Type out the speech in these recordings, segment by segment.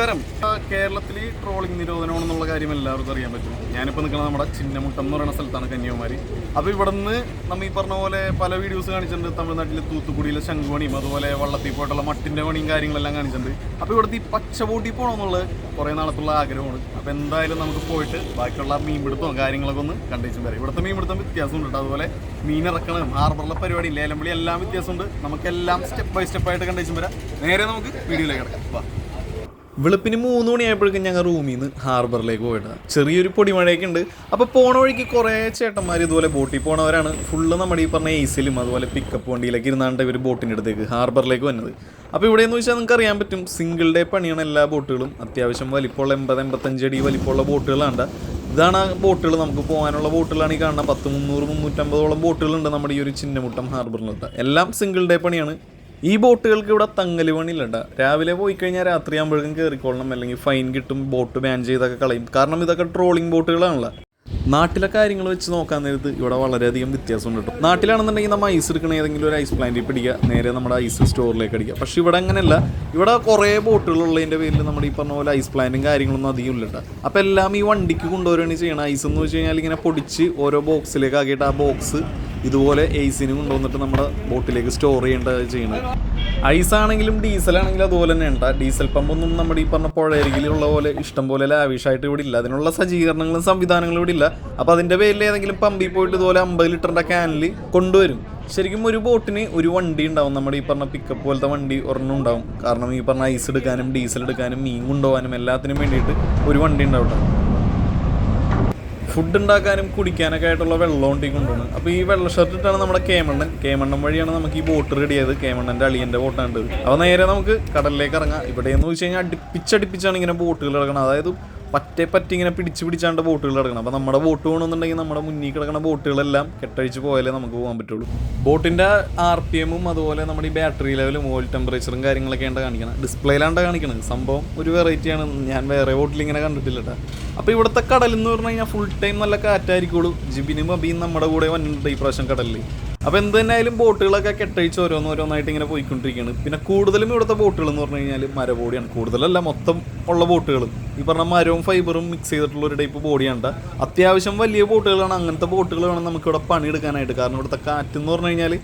നമസ്കാരം. കേരളത്തിൽ ഈ ട്രോളിംഗ് നിരോധനമാണെന്നുള്ള കാര്യം എല്ലാവർക്കും അറിയാൻ പറ്റും. ഞാനിപ്പോൾ നിൽക്കുന്നത് നമ്മുടെ ചിന്നമുട്ടം എന്ന് പറയുന്ന സ്ഥലത്താണ് കന്യാകുമാരി. അപ്പോൾ ഇവിടെ നിന്ന് നമ്മൾ ഈ പറഞ്ഞ പോലെ പല വീഡിയോസ് കാണിച്ചിട്ടുണ്ട്. തമിഴ്നാട്ടിലെ തൂത്തുക്കുടിയിലെ ശംഖുപണിയും അതുപോലെ വള്ളത്തിൽ പോയിട്ടുള്ള മട്ടിന്റെ പണിയും കാര്യങ്ങളെല്ലാം കാണിച്ചിട്ടുണ്ട്. അപ്പോൾ ഇവിടുത്തെ ഈ പച്ചബോട്ടിൽ പോകണമെന്നുള്ളത് കുറേ നാളത്തുള്ള ആഗ്രഹമാണ്. അപ്പോൾ എന്തായാലും നമുക്ക് പോയിട്ട് ബാക്കിയുള്ള മീൻപിടുത്തവും കാര്യങ്ങളൊക്കെ ഒന്ന് കണ്ടിച്ചു വരാം. ഇവിടുത്തെ മീൻപിടുത്തം വ്യത്യാസമുണ്ട്. അതുപോലെ മീൻ ഇറക്കണം ഹാർബറിലെ പരിപാടി ലേലം വിളി എല്ലാം വ്യത്യാസമുണ്ട്. നമുക്കെല്ലാം സ്റ്റെപ്പ് ബൈ സ്റ്റെപ്പായിട്ട് കണ്ടിച്ചു വരാം. നേരെ നമുക്ക് വീഡിയോയിലേക്ക് കിടക്കാം. വെളുപ്പിന് മൂന്ന് മണിയായപ്പോഴേക്കും ഞങ്ങൾ റൂമിൽ നിന്ന് ഹാർബറിലേക്ക് പോയിട്ട്. ചെറിയൊരു പൊടിമഴയൊക്കെ ഉണ്ട്. അപ്പോൾ പോണ വഴിക്ക് കുറേ ചേട്ടന്മാർ ഇതുപോലെ ബോട്ടിൽ പോണവരാണ്. ഫുള്ള് നമ്മുടെ ഈ പറഞ്ഞ ഏസിലും അതുപോലെ പിക്കപ്പ് വണ്ടിയിലൊക്കെ ഇരുന്നാണ്ട് ഇവർ ബോട്ടിന്റെ അടുത്തേക്ക് ഹാർബറിലേക്ക് വന്നത്. അപ്പോൾ ഇവിടെ എന്ന് വെച്ചാൽ നിങ്ങൾക്ക് അറിയാൻ പറ്റും സിംഗിൾ ഡേ പണിയാണ് എല്ലാ ബോട്ടുകളും. അത്യാവശ്യം വലിപ്പമുള്ള എൺപത് എൺപത്തഞ്ച് അടി വലിപ്പമുള്ള ബോട്ടുകളാണ്. ഇതാണ് ആ ബോട്ടുകൾ നമുക്ക് പോകാനുള്ള ബോട്ടുകളാണ് ഈ കാണുന്ന പത്ത് മുന്നൂറ് മുന്നൂറ്റമ്പതോളം ബോട്ടുകളുണ്ട് നമ്മുടെ ഈ ഒരു ചിന്നമുട്ടം ഹാർബറിലുണ്ട് എല്ലാം സിംഗിൾ ഡേ പണിയാണ്. ഈ ബോട്ടുകൾക്ക് ഇവിടെ തങ്ങൽ പണിയില്ലണ്ട രാവിലെ പോയി കഴിഞ്ഞാൽ രാത്രി ആകുമ്പോഴേക്കും കയറിക്കൊള്ളണം അല്ലെങ്കിൽ ഫൈൻ കിട്ടും ബോട്ട് ബാൻ ചെയ്തൊക്കെ കളയും. കാരണം ഇതൊക്കെ ട്രോളിംഗ് ബോട്ടുകളാണല്ലോ നാട്ടിലെ കാര്യങ്ങൾ വെച്ച് നോക്കാൻ നേരത്ത് ഇവിടെ വളരെയധികം വ്യത്യാസമുണ്ട് കേട്ടോ. നാട്ടിലാണെന്നുണ്ടെങ്കിൽ നമ്മൾ ഐസ് എടുക്കണ ഏതെങ്കിലും ഒരു ഐസ് പ്ലാന്റിൽ പിടിക്കുക നേരെ നമ്മുടെ ഐസ് സ്റ്റോറിലേക്ക് അടിക്കുക. പക്ഷെ ഇവിടെ അങ്ങനെയല്ല. ഇവിടെ കുറേ ബോട്ടുകളുള്ളതിന്റെ പേരിൽ നമ്മുടെ ഈ പറഞ്ഞ പോലെ ഐസ് പ്ലാന്റും കാര്യങ്ങളൊന്നും അധികം ഇല്ല അപ്പോൾ എല്ലാം ഈ വണ്ടിക്ക് കൊണ്ടുവരികയാണ് ചെയ്യണം ഐസ് എന്ന് വെച്ച് കഴിഞ്ഞാൽ ഇങ്ങനെ പൊടിച്ച് ഓരോ ബോക്സിലേക്ക് ആക്കിയിട്ട് ആ ബോക്സ് ഇതുപോലെ എയ്സിന് കൊണ്ടുവന്നിട്ട് നമ്മുടെ ബോട്ടിലേക്ക് സ്റ്റോർ ചെയ്യേണ്ടത് ചെയ്യണം ഐസ് ആണെങ്കിലും ഡീസൽ ആണെങ്കിലും അതുപോലെ തന്നെ ഉണ്ട്. ഡീസൽ പമ്പൊന്നും നമ്മുടെ ഈ പറഞ്ഞ പുഴയരികിലുള്ള പോലെ ഇഷ്ടം പോലെ ലാവിഷായിട്ട് ഇവിടെ ഇല്ല. അതിനുള്ള സജ്ജീകരണങ്ങളും സംവിധാനങ്ങളും ഇവിടെ ഇല്ല. അപ്പോൾ അതിന്റെ പേരിൽ ഏതെങ്കിലും പമ്പിൽ പോയിട്ട് ഇതുപോലെ അമ്പത് ലിറ്ററിന്റെ ക്യാനിൽ കൊണ്ടുവരും. ശരിക്കും ഒരു ബോട്ടിന് ഒരു വണ്ടി ഉണ്ടാവും. നമ്മുടെ ഈ പറഞ്ഞ പിക്കപ്പ് പോലത്തെ വണ്ടി ഒരെണ്ണം ഉണ്ടാവും. കാരണം ഈ പറഞ്ഞ ഐസ് എടുക്കാനും ഡീസൽ എടുക്കാനും മീൻ കൊണ്ടുപോകാനും എല്ലാത്തിനും വേണ്ടിയിട്ട് ഒരു വണ്ടി ഉണ്ടാവും. ഫുഡ് ഉണ്ടാക്കാനും കുടിക്കാനൊക്കെ ആയിട്ടുള്ള വെള്ളം ഉണ്ടി കൊണ്ടുപോകണം അപ്പോൾ ഈ വെള്ള ഷർട്ട് ഇട്ടാണ് നമ്മുടെ കേമണ്ണൻ. കേമണ്ണൻ വഴിയാണ് നമുക്ക് ഈ ബോട്ട് റെഡി ചെയ്ത് കേമണ്ണന്റെ അളിയന്റെ ബോട്ടാണ് ഇത്. അപ്പോൾ നേരെ നമുക്ക് കടലിലേക്ക് ഇറങ്ങാം. ഇവിടെ എന്ന് വെച്ച് കഴിഞ്ഞാൽ അടുപ്പിച്ചടുപ്പിച്ചാണ് ഇങ്ങനെ ബോട്ടുകൾ ഇറങ്ങണം അതായത് പറ്റേ പറ്റി ഇങ്ങനെ പിടിച്ച് പിടിച്ചാണ്ട് ബോട്ടുകൾ ഇറങ്ങണം അപ്പോൾ നമ്മുടെ ബോട്ട് പോകണമെന്നുണ്ടെങ്കിൽ നമ്മുടെ മുന്നിൽ കിടക്കുന്ന ബോട്ടുകളെല്ലാം കെട്ടഴിച്ച് പോയാലേ നമുക്ക് പോകാൻ പറ്റുള്ളൂ. ബോട്ടിന്റെ ആർ പി എമ്മും അതുപോലെ നമ്മുടെ ഈ ബാറ്ററി ലെവലും ഓയിൽ ടെമ്പറേച്ചറും കാര്യങ്ങളൊക്കെ ഉണ്ട് കാണിക്കണം. ഡിസ്പ്ലേയിലാണ്ട് കാണിക്കണത്. സംഭവം ഒരു വെറൈറ്റിയാണ് ഞാൻ വേറെ ബോട്ടിൽ ഇങ്ങനെ കണ്ടിട്ടില്ല കേട്ടോ അപ്പോൾ ഇവിടുത്തെ കടൽ പറഞ്ഞു കഴിഞ്ഞാൽ ഫുൾ ടൈം നല്ല കാറ്റായിരിക്കുള്ളൂ. ജിബിനും അബിയും നമ്മുടെ കൂടെ വന്നിട്ടുണ്ട് ഈ പ്രാവശ്യം കടലിൽ അപ്പോൾ എന്ത് തന്നെയായാലും ബോട്ടുകളൊക്കെ കെട്ടഴിച്ച് ഓരോന്നോരോന്നായിട്ട് ഇങ്ങനെ പോയിക്കൊണ്ടിരിക്കുകയാണ്. പിന്നെ കൂടുതലും ഇവിടുത്തെ ബോട്ടുകൾ എന്ന് പറഞ്ഞു കഴിഞ്ഞാൽ മരബോഡിയാണ്. കൂടുതലല്ല മൊത്തം ഉള്ള ബോട്ടുകൾ ഈ പറഞ്ഞ മരവും ഫൈബറും മിക്സ് ചെയ്തിട്ടുള്ള ഒരു ടൈപ്പ് ബോഡിയാണ് അത്യാവശ്യം വലിയ ബോട്ടുകളാണ്. അങ്ങനത്തെ ബോട്ടുകൾ വേണം നമുക്കിവിടെ പണിയെടുക്കാനായിട്ട്. കാരണം ഇവിടുത്തെ കാറ്റ് എന്ന് പറഞ്ഞു കഴിഞ്ഞാൽ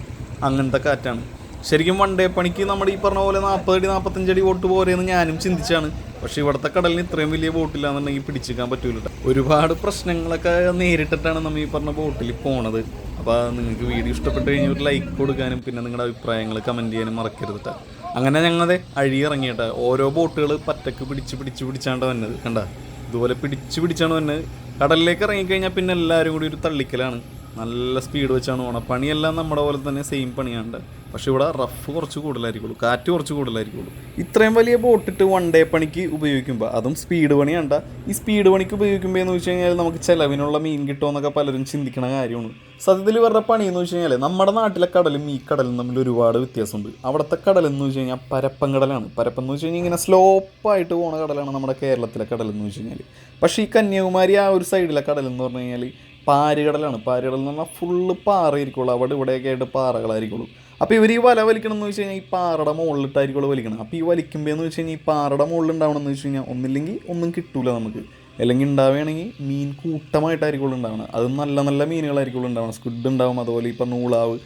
അങ്ങനത്തെ കാറ്റാണ്. ശരിക്കും വൺ ഡേ പണിക്ക് നമ്മുടെ ഈ പറഞ്ഞ പോലെ നാൽപ്പത് അടി നാൽപ്പത്തഞ്ച് അടി ബോട്ട് പോരെയെന്ന് ഞാനും ചിന്തിച്ചാണ്. പക്ഷെ ഇവിടുത്തെ കടലിന് ഇത്രയും വലിയ ബോട്ടില്ലാന്നുണ്ടെങ്കിൽ പിടിച്ചിരിക്കാൻ പറ്റൂല ഒരുപാട് പ്രശ്നങ്ങളൊക്കെ നേരിട്ടിട്ടാണ് നമ്മൾ ഈ പറഞ്ഞ ബോട്ടിൽ പോണത്. അപ്പോൾ നിങ്ങൾക്ക് വീഡിയോ ഇഷ്ടപ്പെട്ട് കഴിഞ്ഞാൽ ഒരു ലൈക്ക് കൊടുക്കാനും പിന്നെ നിങ്ങളുടെ അഭിപ്രായങ്ങൾ കമന്റ് ചെയ്യാനും മറക്കരുത് കേട്ടോ അങ്ങനെ ഞങ്ങളതെ അഴി ഇറങ്ങിയിട്ട് ഓരോ ബോട്ടുകൾ പറ്റക്ക് പിടിച്ച് പിടിച്ച് പിടിച്ചാണ്ട് വന്നത് കണ്ട? ഇതുപോലെ പിടിച്ച് പിടിച്ചാണ് വന്നത്. കടലിലേക്ക് ഇറങ്ങിക്കഴിഞ്ഞാൽ പിന്നെ എല്ലാവരും കൂടി ഒരു തള്ളിക്കലാണ്. നല്ല സ്പീഡ് വെച്ചാണ് പോണത്. പണിയെല്ലാം നമ്മുടെ പോലെ തന്നെ സെയിം പണിയാണ് പക്ഷെ ഇവിടെ റഫ് കുറച്ച് കൂടുതലായിരിക്കുള്ളൂ. കാറ്റ് കുറച്ച് കൂടുതലായിരിക്കുള്ളൂ. ഇത്രയും വലിയ ബോട്ടിട്ട് വൺ ഡേ പണിക്ക് ഉപയോഗിക്കുമ്പോൾ അതും സ്പീഡ് പണിയാണ്ട. ഈ സ്പീഡ് പണിക്ക് ഉപയോഗിക്കുമ്പോൾ എന്ന് വെച്ച് കഴിഞ്ഞാൽ നമുക്ക് ചിലവിനുള്ള മീൻ കിട്ടുമോ എന്നൊക്കെ പലരും ചിന്തിക്കണ കാര്യമാണ്. സത്യത്തിൽ ഇവരുടെ പണി എന്ന് വെച്ച് കഴിഞ്ഞാൽ നമ്മുടെ നാട്ടിലെ കടലും ഈ കടലും തമ്മിൽ ഒരുപാട് വ്യത്യാസമുണ്ട്. അവിടുത്തെ കടൽ എന്ന് വെച്ച് കഴിഞ്ഞാൽ പരപ്പൻ കടലാണ്. പരപ്പം എന്ന് വെച്ച് കഴിഞ്ഞാൽ ഇങ്ങനെ സ്ലോപ്പായിട്ട് പോണ കടലാണ് നമ്മുടെ കേരളത്തിലെ കടൽ എന്ന് വെച്ച് കഴിഞ്ഞാൽ പക്ഷേ ഈ കന്യാകുമാരി ആ ഒരു സൈഡിലെ കടൽ എന്ന് പറഞ്ഞു കഴിഞ്ഞാൽ പാരുകടലാണ്. പാരുകടൽ എന്ന് പറഞ്ഞാൽ ഫുള്ള് പാറയിരിക്കുള്ളൂ. അവിടെ ഇവിടെയൊക്കെ ആയിട്ട് പാറകളായിരിക്കുള്ളൂ. അപ്പോൾ ഇവർ ഈ വല വലിക്കണം എന്ന് വെച്ച് കഴിഞ്ഞാൽ ഈ പാറയുടെ മുകളിലിട്ടായിരിക്കുള്ളൂ വലിക്കണം അപ്പോൾ ഈ വലിക്കുമ്പോൾ എന്ന് വെച്ച് കഴിഞ്ഞാൽ ഈ പാറയുടെ മുകളിൽ ഉണ്ടാവണം എന്ന് വെച്ച് കഴിഞ്ഞാൽ ഒന്നില്ലെങ്കിൽ ഒന്നും കിട്ടൂല നമുക്ക്. അല്ലെങ്കിൽ ഉണ്ടാവുകയാണെങ്കിൽ മീൻ കൂട്ടമായിട്ടായിരിക്കുള്ളൂ ഉണ്ടാവണം അത് നല്ല നല്ല മീനുകളായിരിക്കുള്ളൂ ഉണ്ടാവണം സ്ക്വിഡ് ഉണ്ടാവും അതുപോലെ ഇപ്പം നൂളാവ്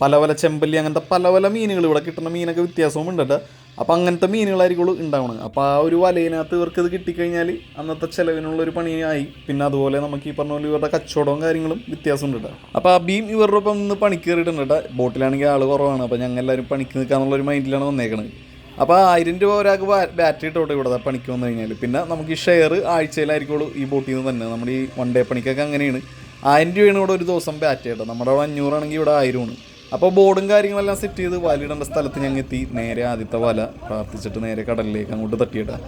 പല പല ചെമ്പല്ലി അങ്ങനത്തെ പല പല മീനുകൾ ഇവിടെ കിട്ടുന്ന മീനൊക്കെ വ്യത്യാസവും ഉണ്ട് കേട്ടോ. അപ്പോൾ അങ്ങനത്തെ മീനുകളായിരിക്കുള്ളൂ ഉണ്ടാവണം അപ്പോൾ ആ ഒരു വലയിനകത്ത് ഇവർക്ക് ഇത് കിട്ടിക്കഴിഞ്ഞാൽ അന്നത്തെ ചിലവിനുള്ളൊരു പണിയായി. പിന്നെ അതുപോലെ നമുക്ക് ഈ പറഞ്ഞ പോലെ ഇവരുടെ കച്ചവടവും കാര്യങ്ങളും വ്യത്യാസമുണ്ട് കേട്ടോ അപ്പോൾ ബീം ഇവരുടെ ഒപ്പം ഇന്ന് പണിക്ക് കയറിയിട്ടുണ്ട് കേട്ടോ ബോട്ടിലാണെങ്കിൽ ആൾ കുറവാണ്. അപ്പോൾ ഞങ്ങൾ എല്ലാവരും പണിക്ക് നിൽക്കാന്നുള്ള ഒരു മൈൻഡിലാണ് വന്നേക്കുന്നത് അപ്പോൾ ആയിരം രൂപ ഒരാൾക്ക് ബാറ്ററി ഇട്ടോട്ടെ ഇവിടെ പണിക്ക് വന്നു കഴിഞ്ഞാൽ പിന്നെ നമുക്ക് ഈ ഷെയർ ആഴ്ചയിലായിരിക്കുള്ളൂ ഈ ബോട്ടിൽ നിന്ന് തന്നെ. നമ്മുടെ ഈ വൺ ഡേ പണിക്കൊക്കെ അങ്ങനെയാണ്. ആയിരം രൂപയാണ് ഇവിടെ ഒരു ദിവസം ബാറ്റ് കേട്ടോ നമ്മുടെ അവിടെ അഞ്ഞൂറാണെങ്കിൽ ഇവിടെ ആയിരമാണ്. അപ്പോൾ ബോർഡും കാര്യങ്ങളെല്ലാം സെറ്റ് ചെയ്ത് വലയിടേണ്ട സ്ഥലത്ത് ഞങ്ങൾ എത്തി. നേരെ ആദ്യത്തെ വല പ്രാർത്ഥിച്ചിട്ട് നേരെ കടലിലേക്ക് അങ്ങോട്ട് തട്ടിയിടാം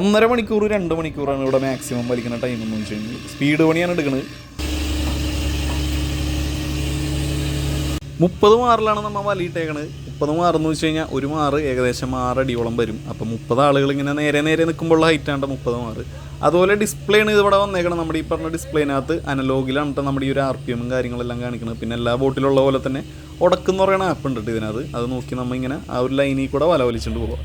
ഒന്നര മണിക്കൂർ രണ്ട് മണിക്കൂറാണ് ഇവിടെ മാക്സിമം വലിക്കുന്ന ടൈം എന്ന് വെച്ച് കഴിഞ്ഞാൽ. സ്പീഡ് പണിയാണ് എടുക്കുന്നത് മുപ്പത് മാറിലാണ് നമ്മൾ വലയിട്ടേക്കണത് മുപ്പത് മാറെന്ന് വെച്ച് കഴിഞ്ഞാൽ ഒരു മാറ് ഏകദേശം ആറടിയോളം വരും. അപ്പം മുപ്പത് ആളുകൾ ഇങ്ങനെ നേരെ നേരെ നിൽക്കുമ്പോൾ ഹൈറ്റാണ് മുപ്പത് മാറ്. അതുപോലെ ഡിസ്പ്ലേ ആണ് ഇവിടെ വന്നേക്കണം നമ്മുടെ ഈ പറഞ്ഞ ഡിസ്പ്ലേനകത്ത് അനലോഗിലാണ് നമ്മുടെ ഈ ഒരു ആർ പി എമ്മും കാര്യങ്ങളെല്ലാം കാണിക്കുന്നത് പിന്നെ എല്ലാ ബോട്ടിലുള്ള പോലെ തന്നെ ഉടക്കെന്ന് പറയുന്ന ആപ്പ് ഉണ്ട് ട്ടോ ഇതിനകത്ത്. അത് നോക്കി നമ്മൾ ഇങ്ങനെ ആ ഒരു ലൈനിൽ കൂടെ വല വലിച്ചുകൊണ്ട് പോകാം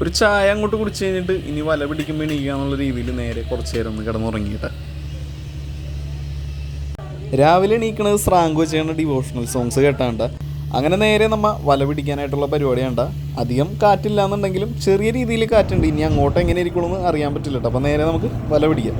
ഒരു ചായ അങ്ങോട്ട് കുടിച്ച് കഴിഞ്ഞിട്ട് ഇനി വല പിടിക്കുമ്പോൾ എണീക്കുക എന്നുള്ള രീതിയിൽ നേരെ കുറച്ച് നേരം ഒന്ന് കിടന്നുറങ്ങിയിട്ട് രാവിലെ എണീക്കണത് സ്രാങ്ക് വെച്ചാണ് ഡിവോഷണൽ സോങ്സ് കേട്ടാണ്ട അങ്ങനെ നേരെ നമ്മൾ വല പിടിക്കാനായിട്ടുള്ള പരിപാടിയുണ്ട് അധികം കാറ്റില്ല എന്നുണ്ടെങ്കിലും ചെറിയ രീതിയിൽ കാറ്റുണ്ട്. ഇനി അങ്ങോട്ട് എങ്ങനെ ഇരിക്കണമെന്ന് അറിയാൻ പറ്റില്ല കേട്ടോ. അപ്പോൾ നേരെ നമുക്ക് വല പിടിക്കാം.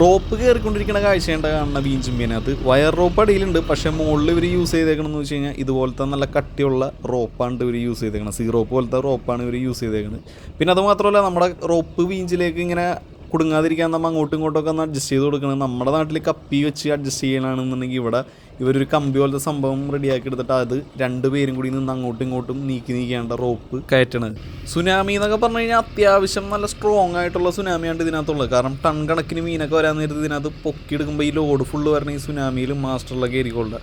റോപ്പ് കയറിക്കൊണ്ടിരിക്കുന്ന കാഴ്ചയുണ്ട കാണുന്ന ബീൻ ചുമ്പിയനകത്ത് വയർ റോപ്പ് അടിയിലുണ്ട്. പക്ഷേ മുകളിൽ ഇവർ യൂസ് ചെയ്തേക്കണമെന്ന് വെച്ച് കഴിഞ്ഞാൽ ഇതുപോലത്തെ നല്ല കട്ടിയുള്ള റോപ്പാണ് ഇവർ യൂസ് ചെയ്തേക്കണം സീ റോപ്പ് പോലത്തെ റോപ്പാണ് ഇവർ യൂസ് ചെയ്തേക്കുന്നത് പിന്നെ അത് മാത്രമല്ല നമ്മുടെ റോപ്പ് ബീഞ്ചിലേക്ക് ഇങ്ങനെ കുടുങ്ങാതിരിക്കാൻ നമ്മൾ അങ്ങോട്ടും ഇങ്ങോട്ടും ഒക്കെ ഒന്ന് അഡ്ജസ്റ്റ് ചെയ്ത് കൊടുക്കണം നമ്മുടെ നാട്ടിൽ കപ്പി വെച്ച് അഡ്ജസ്റ്റ് ചെയ്യണമെന്നുണ്ടെങ്കിൽ ഇവിടെ ഇവരൊരു കമ്പി പോലത്തെ സംഭവം റെഡിയാക്കി എടുത്തിട്ട് അത് രണ്ടുപേരും കൂടി നിന്ന് അങ്ങോട്ടും ഇങ്ങോട്ടും നീക്കി നീക്കേണ്ട റോപ്പ് കയറ്റണത്. സുനാമി എന്നൊക്കെ പറഞ്ഞു കഴിഞ്ഞാൽ അത്യാവശ്യം നല്ല സ്ട്രോങ് ആയിട്ടുള്ള സുനാമിയാണ് ഇതിനകത്തുള്ളത്. കാരണം ടൺ കണക്കിന് മീനൊക്കെ വരാൻ നേരത്ത് ഇതിനകത്ത് പൊക്കിയെടുക്കുമ്പോൾ ഈ ലോഡ് ഫുള്ള് വരണ ഈ സുനാമിയിലും മാസ്റ്ററിലൊക്കെ ആയിരിക്കുള്ളത്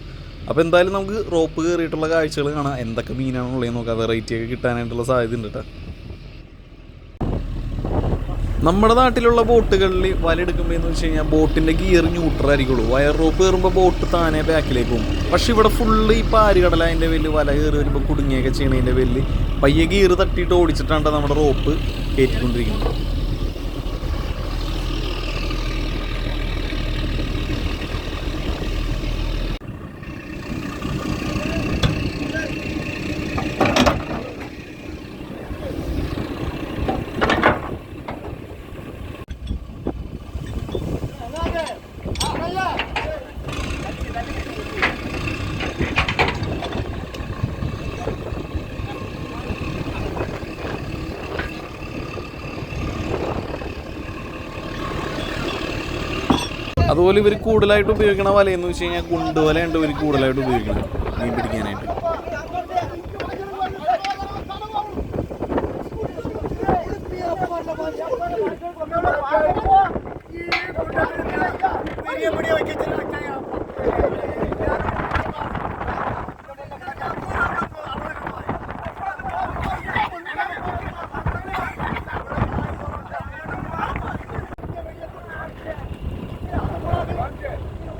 അപ്പോൾ എന്തായാലും നമുക്ക് റോപ്പ് കയറിയിട്ടുള്ള കാഴ്ചകൾ കാണാം. എന്തൊക്കെ മീനാണുള്ളത് നോക്കാം. വെറൈറ്റി ഒക്കെ കിട്ടാനായിട്ടുള്ള സാധ്യത ഉണ്ട് കേട്ടോ നമ്മുടെ നാട്ടിലുള്ള ബോട്ടുകളിൽ വലെടുക്കുമ്പോൾ എന്ന് വെച്ച് കഴിഞ്ഞാൽ ബോട്ടിന്റെ ഗിയർ ന്യൂട്രൽ ആയിരിക്കുള്ളൂ. വയർ റോപ്പ് കയറുമ്പോൾ ബോട്ട് താനെ ബാക്കിലേക്ക് പോകും. പക്ഷെ ഇവിടെ ഫുള്ള് ഈ പാരുകടല അതിന്റെ വലിയ വല കയറി വരുമ്പോൾ കുടുങ്ങിയൊക്കെ ചെയ്യണതിന്റെ വലിയ പയ്യെ ഗിയർ തട്ടിയിട്ട് ഓടിച്ചിട്ടാണ് നമ്മുടെ റോപ്പ് കയറ്റിക്കൊണ്ടിരിക്കുന്നത് അതുപോലെ ഇവർ കൂടുതലായിട്ട് ഉപയോഗിക്കണ വലയെന്ന് വെച്ച് കഴിഞ്ഞാൽ കുണ്ടുവലയുണ്ട് ഇവർ കൂടുതലായിട്ട് ഉപയോഗിക്കണം മീൻ പിടിക്കാനായിട്ട്.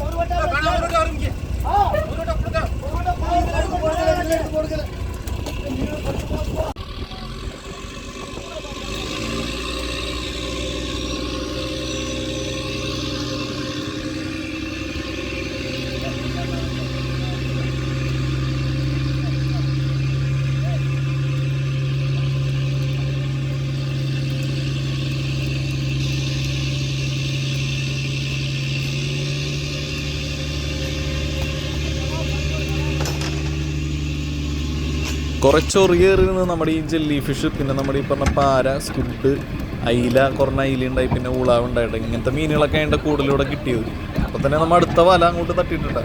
ஒரு வட்டம் ஒரு வட்டம் ஆரம்பிக்க ஒரு வட்டம் கொடுக்க ஒரு வட்டம் போடுங்க കുറച്ചൊറിയേറിന്ന് നമ്മുടെ ഈ ജെല്ലി ഫിഷ് പിന്നെ നമ്മുടെ ഈ പറഞ്ഞ പാര സ്കുഡ് അയില കുറഞ്ഞ അയില ഉണ്ടായി പിന്നെ ഉളാവ് ഉണ്ടായിട്ട് ഇങ്ങനത്തെ മീനുകളൊക്കെ അതിന്റെ കൂടുതലൂടെ കിട്ടിയത്. അപ്പോൾ തന്നെ നമ്മൾ അടുത്ത വല അങ്ങോട്ട് തട്ടിയിട്ടുണ്ട്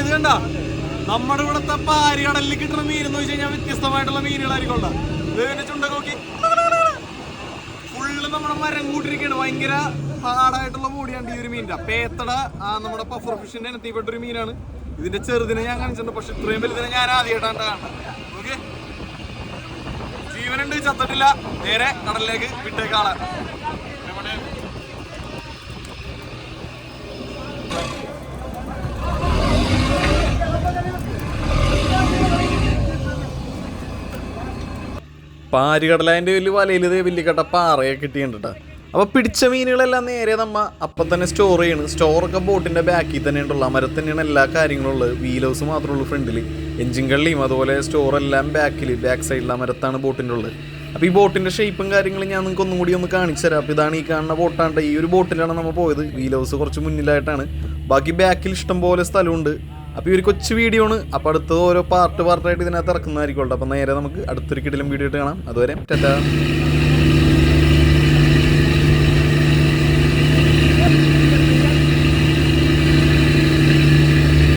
ഇത് കണ്ട ഇവിടുത്തെ പാരികടലിൽ കിട്ടുന്ന മീൻ എന്ന് വെച്ച് കഴിഞ്ഞാൽ വ്യത്യസ്തമായിട്ടുള്ള മീനുകളായിരിക്കും. ചുണ്ട ഇതിന്റെ ചുണ്ടൊക്കെ നോക്കി. ഫുള്ള് നമ്മുടെ മരം കൂട്ടിരിക്കുകയാണ് ഭയങ്കര ഹാർഡായിട്ടുള്ള ബോഡിയാണ് ഈ ഒരു മീനിന്റെ. പേത്തട നമ്മുടെ പഫർ ഫിഷിന്റെ ഇനത്തിൽപ്പെട്ട ഒരു മീനാണ്. ഇതിന്റെ ചെറുതിനെ ഞാൻ കാണിച്ചിട്ടുണ്ട് പക്ഷെ ഇത്രയും വലുതിനെ ഞാൻ ആദ്യമായിട്ടാണ് ഓക്കെ? ജീവനുണ്ട് ചത്തിട്ടില്ല. നേരെ കടലിലേക്ക് വിട്ടേക്കാളെ പാരികടലാന്റെ വലിയ വലയിൽ ഇതേ വലിയ കട്ട പാറയൊക്കെ കിട്ടിയിട്ടുണ്ട് അപ്പോൾ പിടിച്ച മീനുകളെല്ലാം നേരെ നമ്മ അപ്പം തന്നെ സ്റ്റോർ ചെയ്യണം. സ്റ്റോറൊക്കെ ബോട്ടിന്റെ ബാക്കിൽ തന്നെ ഉണ്ടുള്ള മരത്ത് തന്നെയാണ് എല്ലാ കാര്യങ്ങളും ഉള്ളത്. വീൽ ഹൗസ് മാത്രമേ ഉള്ളൂ ഫ്രണ്ടിൽ എഞ്ചിൻ കള്ളിയും അതുപോലെ സ്റ്റോറെല്ലാം ബാക്കിൽ ബാക്ക് സൈഡിൽ ആ മരത്താണ് ബോട്ടിന്റെ ഉള്ളത്. അപ്പോൾ ഈ ബോട്ടിന്റെ ഷേപ്പും കാര്യങ്ങളും ഞാൻ നിങ്ങൾക്ക് ഒന്നും കൂടി ഒന്ന് കാണിച്ചു തരാം. അപ്പോൾ ഇതാണ് ഈ കാണുന്ന ബോട്ടാണ്ട് ഈ ഒരു ബോട്ടിലാണ് നമ്മൾ പോയത്. വീൽ ഹൗസ് കുറച്ച് മുന്നിലായിട്ടാണ്. ബാക്കി ബാക്കിൽ ഇഷ്ടം പോലെ സ്ഥലമുണ്ട്. അപ്പോൾ ഈ ഒരു കൊച്ചു വീഡിയോ ആണ്. അപ്പോൾ അടുത്തത് ഓരോ പാർട്ട് പാർട്ടായിട്ട് ഇതിനകത്ത് ഇറക്കുന്നതായിരിക്കും അപ്പോൾ നേരെ നമുക്ക് അടുത്തൊരു കിടിലം വീഡിയോ ആയിട്ട് കാണാം. അതുവരെ ടാറ്റാ.